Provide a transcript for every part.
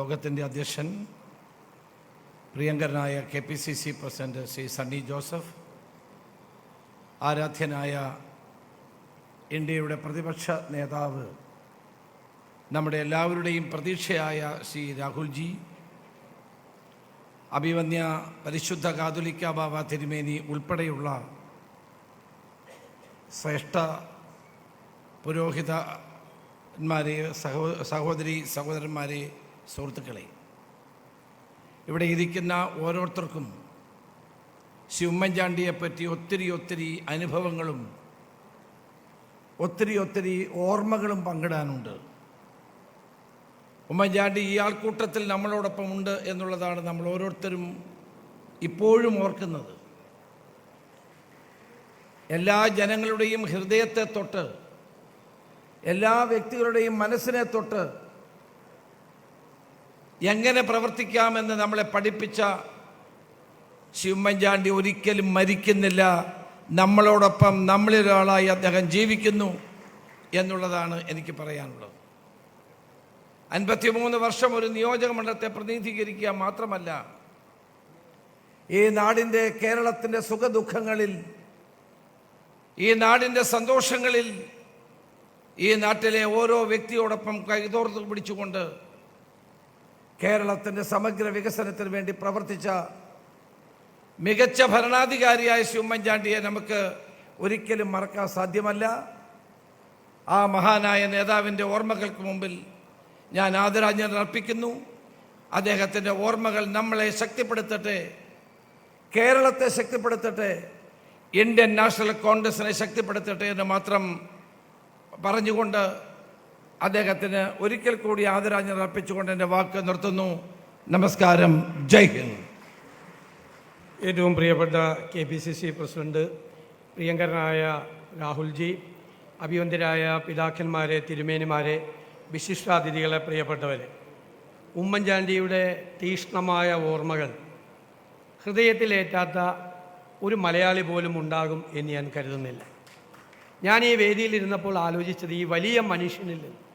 യോഗത്തിന്റെ അധ്യക്ഷൻ പ്രിയങ്കരനായ K P C C president Shri Sunny Joseph ആരാധ്യനായ ഇന്ത്യയുടെ പ്രതിപക്ഷ നേതാവ് നമ്മുടെ എല്ലാവരുടെയും പ്രതീക്ഷയായ ശ്രീ രാഹുൽജി അഭിമന്യ പരിശുദ്ധ കാതുലിക്ക ബാബ തിരുമേനി ഉൾപ്പെടെയുള്ള ശ്രേഷ്ഠ പുരോഹിതന്മാരെ സഹോ സഹോദരി സഹോദരന്മാരെ സുഹൃത്തുക്കളെ ഇവിടെ ഇരിക്കുന്ന ഓരോരുത്തർക്കും ശ്രീ പറ്റി ഒത്തിരി ഒത്തിരി അനുഭവങ്ങളും ഒത്തിരി ഒത്തിരി ഓർമ്മകളും പങ്കിടാനുണ്ട്. ഉമ്മൻചാണ്ടി ഈ ആൾക്കൂട്ടത്തിൽ നമ്മളോടൊപ്പം ഉണ്ട് എന്നുള്ളതാണ് നമ്മൾ ഓരോരുത്തരും ഇപ്പോഴും ഓർക്കുന്നത്. എല്ലാ ജനങ്ങളുടെയും ഹൃദയത്തെ തൊട്ട് എല്ലാ വ്യക്തികളുടെയും മനസ്സിനെ തൊട്ട് എങ്ങനെ പ്രവർത്തിക്കാമെന്ന് നമ്മളെ പഠിപ്പിച്ച ശിവമ്മൻചാണ്ടി ഒരിക്കലും മരിക്കുന്നില്ല. നമ്മളോടൊപ്പം നമ്മളിലൊരാളായി അദ്ദേഹം ജീവിക്കുന്നു എന്നുള്ളതാണ് എനിക്ക് പറയാനുള്ളത്. അൻപത്തിമൂന്ന് വർഷം ഒരു നിയോജക മണ്ഡലത്തെ പ്രതിനിധീകരിക്കുക മാത്രമല്ല ഈ നാടിന്റെ കേരളത്തിന്റെ സുഖദുഃഖങ്ങളിൽ ഈ നാടിന്റെ സന്തോഷങ്ങളിൽ ഈ നാട്ടിലെ ഓരോ വ്യക്തിയോടൊപ്പം കൈതോർത്ത് പിടിച്ചുകൊണ്ട് കേരളത്തിന്റെ സമഗ്ര വികസനത്തിന് വേണ്ടി പ്രവർത്തിച്ച മികച്ച ഭരണാധികാരിയായ ശ്രീ ഉമ്മൻചാണ്ടിയെ നമുക്ക് ഒരിക്കലും മറക്കാൻ സാധ്യമല്ല. ആ മഹാനായ നേതാവിന്റെ ഓർമ്മകൾക്ക് മുമ്പിൽ ഞാൻ ആദരാഞ്ജലി അർപ്പിക്കുന്നു. അദ്ദേഹത്തിന്റെ ഓർമ്മകൾ നമ്മളെ ശക്തിപ്പെടുത്തട്ടെ. കേരളത്തെ ശക്തിപ്പെടുത്തട്ടെ. ഇന്ത്യൻ നാഷണൽ കോൺഗ്രസിനെ ശക്തിപ്പെടുത്തട്ടെ എന്ന് മാത്രം പറഞ്ഞുകൊണ്ട് അദ്ദേഹത്തിന് ഒരിക്കൽ കൂടി ആദരാഞ്ജലി അർപ്പിച്ചുകൊണ്ട് എന്റെ വാക്ക് നിർത്തുന്നു. നമസ്കാരം. ജയ് ഹിന്ദ്. ഏറ്റവും പ്രിയപ്പെട്ട K P C C president പ്രിയങ്കരനായ രാഹുൽജി അഭിവന്ദരായ പിതാക്കന്മാരെ തിരുമേനിമാരെ വിശിഷ്ടാതിഥികളെ പ്രിയപ്പെട്ടവരെ ഉമ്മൻചാണ്ടിയുടെ തീക്ഷ്ണമായ ഓർമ്മകൾ ഹൃദയത്തിലേറ്റാത്ത ഒരു മലയാളി പോലും ഉണ്ടാകും എന്ന് ഞാൻ കരുതുന്നില്ല. ഞാൻ ഈ വേദിയിലിരുന്നപ്പോൾ ആലോചിച്ചത് ഈ വലിയ മനുഷ്യനിൽ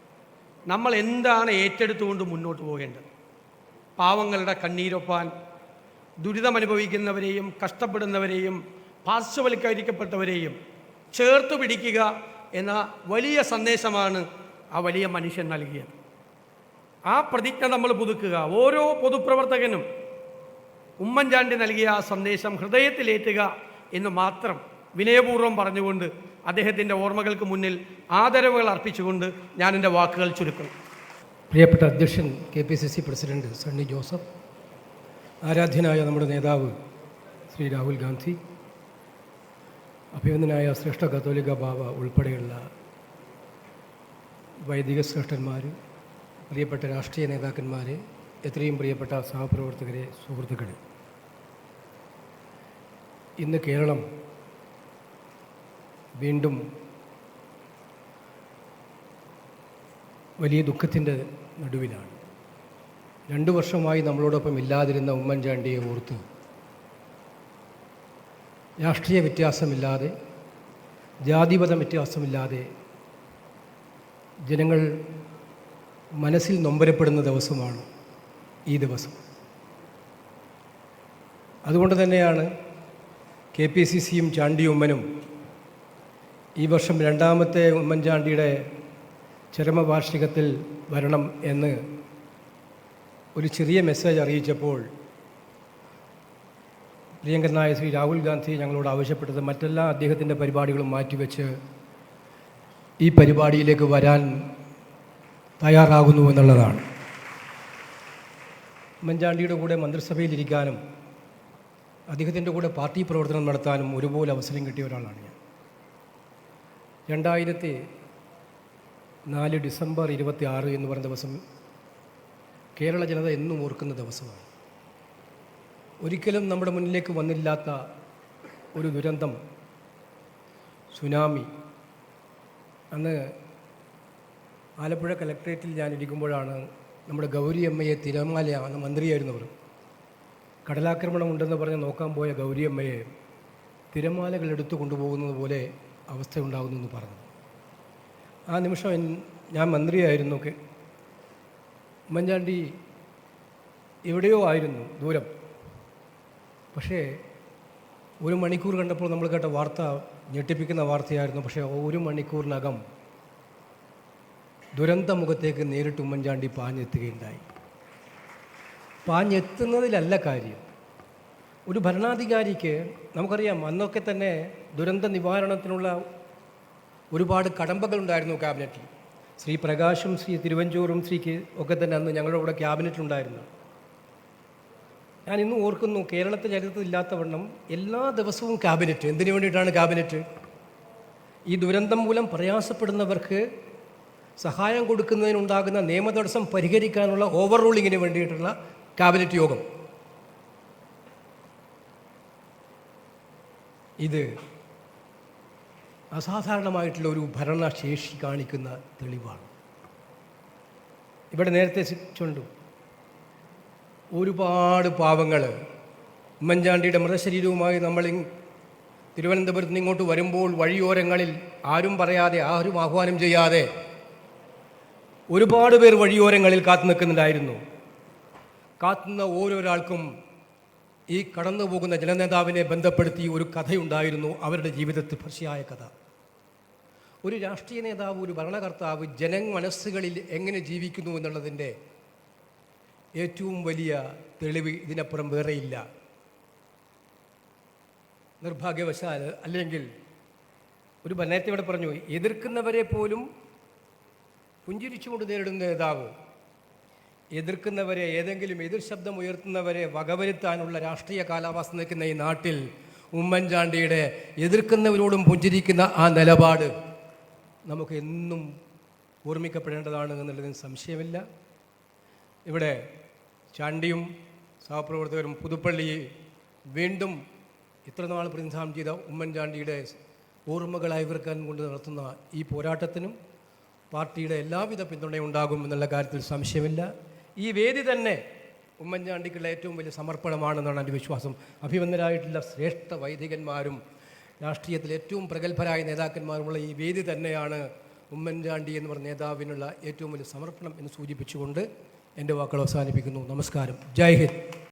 നമ്മൾ എന്താണ് ഏറ്റെടുത്തുകൊണ്ട് മുന്നോട്ട് പോകേണ്ടത്? പാവങ്ങളുടെ കണ്ണീരൊപ്പാൻ ദുരിതമനുഭവിക്കുന്നവരെയും കഷ്ടപ്പെടുന്നവരെയും പാർശ്വവൽക്കരിക്കപ്പെട്ടവരെയും ചേർത്ത് പിടിക്കുക എന്ന വലിയ സന്ദേശമാണ് ആ വലിയ മനുഷ്യൻ നൽകിയത്. ആ പ്രതിജ്ഞ നമ്മൾ പുതുക്കുക. ഓരോ പൊതുപ്രവർത്തകനും ഉമ്മൻചാണ്ടി നൽകിയ ആ സന്ദേശം ഹൃദയത്തിലേറ്റുക എന്ന് മാത്രം വിനയപൂർവം പറഞ്ഞുകൊണ്ട് അദ്ദേഹത്തിന്റെ ഓർമ്മകൾക്ക് മുന്നിൽ ആദരവുകൾ അർപ്പിച്ചുകൊണ്ട് ഞാൻ എന്റെ വാക്കുകൾ ചുരുക്കും. പ്രിയപ്പെട്ട അധ്യക്ഷൻ K P C C president Sunny Joseph ആരാധ്യനായ നമ്മുടെ നേതാവ് ശ്രീ രാഹുൽ ഗാന്ധി അഭിനന്ദനായ ശ്രേഷ്ഠ കത്തോലിക ബാബ ഉൾപ്പെടെയുള്ള വൈദിക ശ്രേഷ്ഠന്മാർ പ്രിയപ്പെട്ട രാഷ്ട്രീയ നേതാക്കന്മാർ എത്രയും പ്രിയപ്പെട്ട സഹപ്രവർത്തകരെ സുഹൃത്തുക്കളെ. ഇന്ന് കേരളം വീണ്ടും വലിയ ദുഃഖത്തിന്റെ നടുവിലാണ്. രണ്ടു വർഷമായി നമ്മളോടൊപ്പം ഇല്ലാതിരുന്ന ഉമ്മൻചാണ്ടിയെ ഓർത്ത് രാഷ്ട്രീയ വ്യത്യാസമില്ലാതെ ജാതിപത വ്യത്യാസമില്ലാതെ ജനങ്ങൾ മനസ്സിൽ നൊമ്പരപ്പെടുന്ന ദിവസമാണ് ഈ ദിവസം. അതുകൊണ്ട് തന്നെയാണ് കെ പി സി സിയും ചാണ്ടി ഉമ്മനും ഈ വർഷം രണ്ടാമത്തെ ഉമ്മൻചാണ്ടിയുടെ ചരമവാർഷികത്തിൽ വരണം എന്ന് ഒരു ചെറിയ മെസ്സേജ് അറിയിച്ചപ്പോൾ പ്രിയങ്കരനായ ശ്രീ രാഹുൽ ഗാന്ധി ഞങ്ങളോട് ആവശ്യപ്പെട്ടത് മറ്റെല്ലാ അദ്ദേഹത്തിന്റെ പരിപാടികളും മാറ്റിവെച്ച് ഈ പരിപാടിയിലേക്ക് വരാൻ തയ്യാറാകുന്നു എന്നുള്ളതാണ്. ഉമ്മൻചാണ്ടിയുടെ കൂടെ മന്ത്രിസഭയിലിരിക്കാനും അദ്ദേഹത്തിന്റെ കൂടെ പാർട്ടി പ്രവർത്തനം നടത്താനും ഒരുപോലെ അവസരം കിട്ടിയ ഒരാളാണ് ഞാൻ. രണ്ടായിരത്തി നാല് ഡിസംബർ ഇരുപത്തി ആറ് എന്ന് പറഞ്ഞ ദിവസം കേരള ജനത എന്നും ഓർക്കുന്ന ദിവസമാണ്. ഒരിക്കലും നമ്മുടെ മുന്നിലേക്ക് വന്നില്ലാത്ത ഒരു ദുരന്തം സുനാമി. അന്ന് ആലപ്പുഴ കലക്ട്രേറ്റിൽ ഞാനിരിക്കുമ്പോഴാണ് നമ്മുടെ ഗൗരി അമ്മയെ തിരമാല അന്ന് മന്ത്രിയായിരുന്നവർ കടലാക്രമണം ഉണ്ടെന്ന് പറഞ്ഞ് നോക്കാൻ പോയ ഗൗരിയമ്മയെ തിരമാലകൾ എടുത്തു കൊണ്ടുപോകുന്നത് പോലെ അവസ്ഥയുണ്ടാകുന്നു എന്ന് പറഞ്ഞു ആ നിമിഷം ഞാൻ മന്ത്രിയായിരുന്നു ഒക്കെ. ഉമ്മൻചാണ്ടി എവിടെയോ ആയിരുന്നു ദൂരം. പക്ഷേ ഒരു മണിക്കൂർ കണ്ടപ്പോൾ നമ്മൾ കേട്ട വാർത്ത ഞെട്ടിപ്പിക്കുന്ന വാർത്തയായിരുന്നു. പക്ഷേ ഒരു മണിക്കൂറിനകം ദുരന്ത മുഖത്തേക്ക് നേരിട്ട് ഉമ്മൻചാണ്ടി പാഞ്ഞെത്തുകയുണ്ടായി. പാഞ്ഞെത്തുന്നതിലല്ല കാര്യം. ഒരു ഭരണാധികാരിക്ക് നമുക്കറിയാം അന്നൊക്കെ തന്നെ ദുരന്ത നിവാരണത്തിനുള്ള ഒരുപാട് കടമ്പകളുണ്ടായിരുന്നു ക്യാബിനറ്റിൽ. ശ്രീ പ്രകാശും ശ്രീ തിരുവഞ്ചൂറും ശ്രീക്ക് ഒക്കെ തന്നെ അന്ന് ഞങ്ങളുടെ കൂടെ ക്യാബിനറ്റിലുണ്ടായിരുന്നു ഞാൻ ഇന്നും ഓർക്കുന്നു കേരളത്തെ ചരിത്രത്തിൽ ഇല്ലാത്തവണ്ണം എല്ലാ ദിവസവും ക്യാബിനറ്റ്. എന്തിനു വേണ്ടിയിട്ടാണ് ക്യാബിനറ്റ്? ഈ ദുരന്തം മൂലം പ്രയാസപ്പെടുന്നവർക്ക് സഹായം കൊടുക്കുന്നതിനുണ്ടാകുന്ന നിയമതടസ്സം പരിഹരിക്കാനുള്ള ഓവർ റൂളിങ്ങിന് വേണ്ടിയിട്ടുള്ള ക്യാബിനറ്റ് യോഗം. ഇത് അസാധാരണമായിട്ടുള്ള ഒരു ഭരണശേഷി കാണിക്കുന്ന തെളിവാണ്. ഇവിടെ നേരത്തെ ചുണ്ടു ഒരുപാട് പാവങ്ങൾ ഉമ്മൻചാണ്ടിയുടെ മൃതശരീരവുമായി നമ്മൾ തിരുവനന്തപുരത്ത് നിന്ന് ഇങ്ങോട്ട് വരുമ്പോൾ വഴിയോരങ്ങളിൽ ആരും പറയാതെ ആരും ആഹ്വാനം ചെയ്യാതെ ഒരുപാട് പേർ വഴിയോരങ്ങളിൽ കാത്തു നിൽക്കുന്നുണ്ടായിരുന്നു. കാത്തുന്ന ഓരോരാൾക്കും ഈ കടന്നു പോകുന്ന ജനനേതാവിനെ ബന്ധപ്പെടുത്തി ഒരു കഥയുണ്ടായിരുന്നു അവരുടെ ജീവിതത്തിൽ ഭർഷിയായ കഥ. ഒരു രാഷ്ട്രീയ നേതാവ് ഒരു ഭരണകർത്താവ് ജനമനസ്സുകളിൽ എങ്ങനെ ജീവിക്കുന്നു എന്നുള്ളതിന്റെ ഏറ്റവും വലിയ തെളിവ് ഇതിനപ്പുറം വേറെയില്ല. നിർഭാഗ്യവശാൽ അല്ലെങ്കിൽ ഒരു നേരത്തെ ഇവിടെ പറഞ്ഞു എതിർക്കുന്നവരെ പോലും പുഞ്ചിരിച്ചുകൊണ്ട് നേരിടുന്ന നേതാവ് എതിർക്കുന്നവരെ ഏതെങ്കിലും എതിർ ശബ്ദം ഉയർത്തുന്നവരെ വകവരുത്താനുള്ള രാഷ്ട്രീയ കാലാവസ്ഥ നിൽക്കുന്ന ഈ നാട്ടിൽ ഉമ്മൻചാണ്ടിയുടെ എതിർക്കുന്നവരോടും പുഞ്ചിരിക്കുന്ന ആ നിലപാട് നമുക്ക് എന്നും ഓർമ്മിക്കപ്പെടേണ്ടതാണ് എന്നുള്ളതിന് സംശയമില്ല. ഇവിടെ ചാണ്ടിയും സഹപ്രവർത്തകരും പുതുപ്പള്ളി വീണ്ടും ഇത്ര നാൾ പ്രതിനിധാനം ചെയ്ത ഉമ്മൻചാണ്ടിയുടെ ഓർമ്മകളായി ഇവർക്കാൻ കൊണ്ട് നടത്തുന്ന ഈ പോരാട്ടത്തിനും പാർട്ടിയുടെ എല്ലാവിധ പിന്തുണയും ഉണ്ടാകും എന്നുള്ള കാര്യത്തിൽ സംശയമില്ല. ഈ വേദി തന്നെ ഉമ്മൻചാണ്ടിക്കുള്ള ഏറ്റവും വലിയ സമർപ്പണമാണെന്നാണ് എന്റെ വിശ്വാസം. അഭിമന്യരായിട്ടുള്ള ശ്രേഷ്ഠ വൈദികന്മാരും രാഷ്ട്രീയത്തിൽ ഏറ്റവും പ്രഗത്ഭരായ നേതാക്കന്മാരുമുള്ള ഈ വേദി തന്നെയാണ് ഉമ്മൻചാണ്ടി എന്ന് പറഞ്ഞ നേതാവിനുള്ള ഏറ്റവും വലിയ സമർപ്പണം എന്ന് സൂചിപ്പിച്ചുകൊണ്ട് എന്റെ വാക്കുകൾ അവസാനിപ്പിക്കുന്നു. നമസ്കാരം. ജയ് ഹിന്ദ്.